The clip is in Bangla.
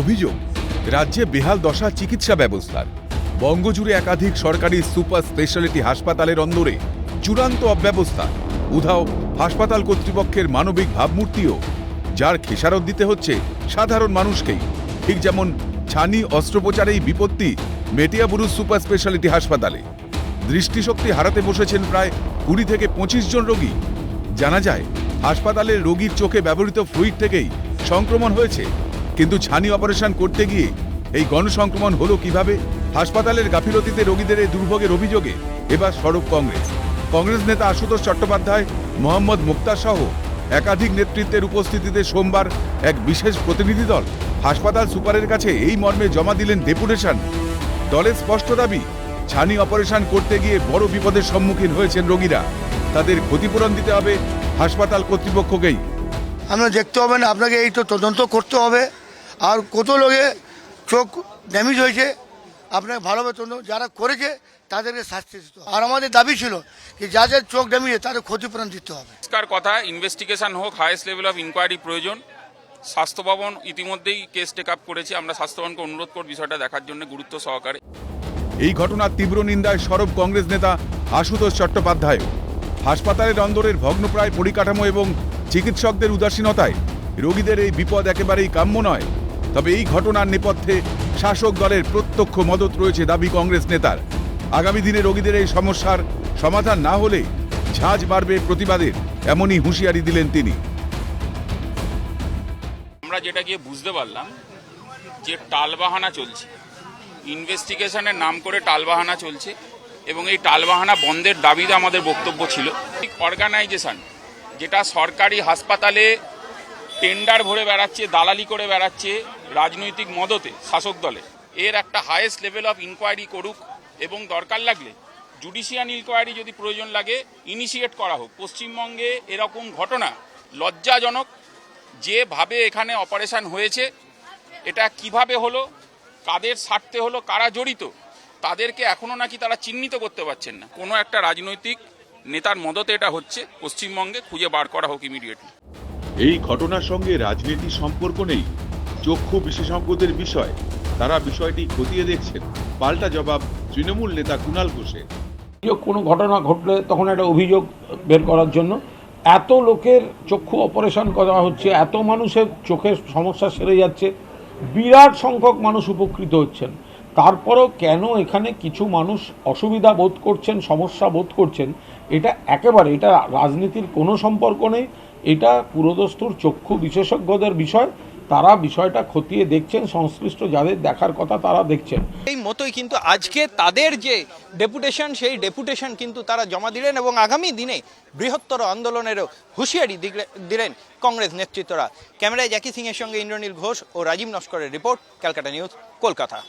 অভিযোগ রাজ্যে বেহাল দশা চিকিৎসা ব্যবস্থার। বঙ্গজুড়ে একাধিক সরকারি সুপার স্পেশালিটি হাসপাতালের অন্দরে চূড়ান্ত অব্যবস্থা উধাও হাসপাতাল কর্তৃপক্ষের মানবিক ভাবমূর্তিও যার খেসারত দিতে হচ্ছে সাধারণ মানুষকেই। ঠিক যেমন ছানি অস্ত্রোপচারেই বিপত্তি মেটিয়াবুরু সুপার স্পেশালিটি হাসপাতালে। দৃষ্টিশক্তি হারাতে বসেছেন প্রায় কুড়ি থেকে পঁচিশ জন রোগী। জানা যায় হাসপাতালের রোগীর চোখে ব্যবহৃত ফ্লুইড থেকেই সংক্রমণ হয়েছে। কিন্তু ছানি অপারেশন করতে গিয়ে এই গণসংক্রমণ হলো কীভাবে? হাসপাতালের গাফিলতিতে রোগীদের এই দুর্ভোগের অভিযোগে এবার সড়ক কংগ্রেস। কংগ্রেস নেতা আশুতোষ চট্টোপাধ্যায়, মোহাম্মদ মুক্তার সহ একাধিক নেতৃত্বের উপস্থিতিতে সোমবার এক বিশেষ প্রতিনিধি দল হাসপাতাল সুপারের কাছে এই মর্মে জমা দিলেন ডেপুটেশন। দলের স্পষ্ট দাবি, ছানি অপারেশন করতে গিয়ে বড় বিপদের সম্মুখীন হয়েছেন রোগীরা। তাদের ক্ষতিপূরণ দিতে হবে হাসপাতাল কর্তৃপক্ষকেই। আপনার দেখতে হবে না, আপনাকে এই তো তদন্ত করতে হবে। আর কত লোকে চোখ ড্যামেজ হয়েছে আপনাকে ভালোভাবে তদন্ত যারা করেছে তাদেরকে শাস্তি দিতে হবে। আর আমাদের দাবি ছিল যে যাদের চোখ ড্যামেজ তাদের ক্ষতিপূরণ দিতে হবে। পরিষ্কার কথা ইনভেস্টিগেশন হোক হাইয়েস্ট লেভেল অফ ইনকোয়ারি প্রয়োজন। স্বাস্থ্য ভবন ইতিমধ্যেই কেস টেক আপ করেছে। আমরা স্বাস্থ্য ভবনকে অনুরোধ করব বিষয়টা দেখার জন্য গুরুত্ব সহকারে। এই ঘটনার তীব্র নিন্দায় সরব কংগ্রেস নেতা আশুতোষ চট্টোপাধ্যায়। হাসপাতালের অন্দরের ভগ্নপ্রায় পরিকাঠামো এবং চিকিৎসকদের উদাসীনতায় রোগীদের এই বিপদ একেবারেই কাম্য নয়। তবে এই ঘটনার নেপথ্যে শাসক দলের প্রত্যক্ষ মদত রয়েছে দাবি কংগ্রেস নেতার। আগামী দিনে রোগীদের এই সমস্যার সমাধান না হলে ঝাঁজ বাড়বে প্রতিবাদের, এমনই হুঁশিয়ারি দিলেন তিনি। আমরা যেটা গিয়ে বুঝতে পারলাম যে টালবাহানা চলছে। ইনভেস্টিগেশনের নাম করে টালবাহানা চলছে এবং এই টালবাহানা বন্ধের দাবিতে আমাদের বক্তব্য ছিল। অর্গানাইজেশন যেটা সরকারি হাসপাতালে টেন্ডার ভরে বেড়াচ্ছে, দালালি করে বেড়াচ্ছে রাজনৈতিক মদতে শাসক দলে। এর একটা হায়েস্ট লেভেল অফ ইনকোয়ারি করুক এবং দরকার লাগলে জুডিশিয়াল ইনকোয়ারি যদি প্রয়োজন লাগে ইনিশিয়েট করা হোক। পশ্চিমবঙ্গে এরকম ঘটনা লজ্জাজনক যেভাবে এখানে অপারেশন হয়েছে, এটা কীভাবে হলো, কাদের স্বার্থে হলো, কারা জড়িত, তাদেরকে এখনও নাকি তারা চিহ্নিত করতে পারছেন না। কোনো একটা রাজনৈতিক নেতার মদতে এটা হচ্ছে, পশ্চিমবঙ্গে খুঁজে বার করা হোক ইমিডিয়েটলি এই ঘটনার সঙ্গে রাজনীতির সম্পর্ক নেই। চক্ষু বিশেষজ্ঞদের বিষয়। তারা বিষয়টি খতিয়ে দেখছেন। পাল্টা জবাব তৃণমূল নেতা কুণাল ঘোষের। কোনো ঘটনা ঘটলে তখন একটা অভিযোগ বের করার জন্য। এত লোকের চক্ষু অপারেশন করা হচ্ছে, এত মানুষের চোখের সমস্যা সেরে যাচ্ছে, বিরাট সংখ্যক মানুষ উপকৃত হচ্ছেন। তারপরেও কেন এখানে কিছু মানুষ অসুবিধা বোধ করছেন, সমস্যা বোধ করছেন, এটা একেবারে, এটা রাজনীতির কোনো সম্পর্ক নেই। এটা পুরোদস্তুর চক্ষু বিশেষজ্ঞদের বিষয়, তারা বিষয়টা খতিয়ে দেখছেন, সংশ্লিষ্ট যাদের দেখার কথা তারা দেখছেন। এই মতোই কিন্তু আজকে তাদের যে ডেপুটেশন, সেই ডেপুটেশন কিন্তু তারা জমা দিলেন এবং আগামী দিনে বৃহত্তর আন্দোলনেরও হুঁশিয়ারি দিলেন কংগ্রেস নেতৃত্বরা। ক্যামেরায় জ্যাকি সিংয়ের সঙ্গে ইন্দ্রনীল ঘোষ ও রাজীব নস্করের রিপোর্ট, ক্যালকাটা নিউজ, কলকাতা।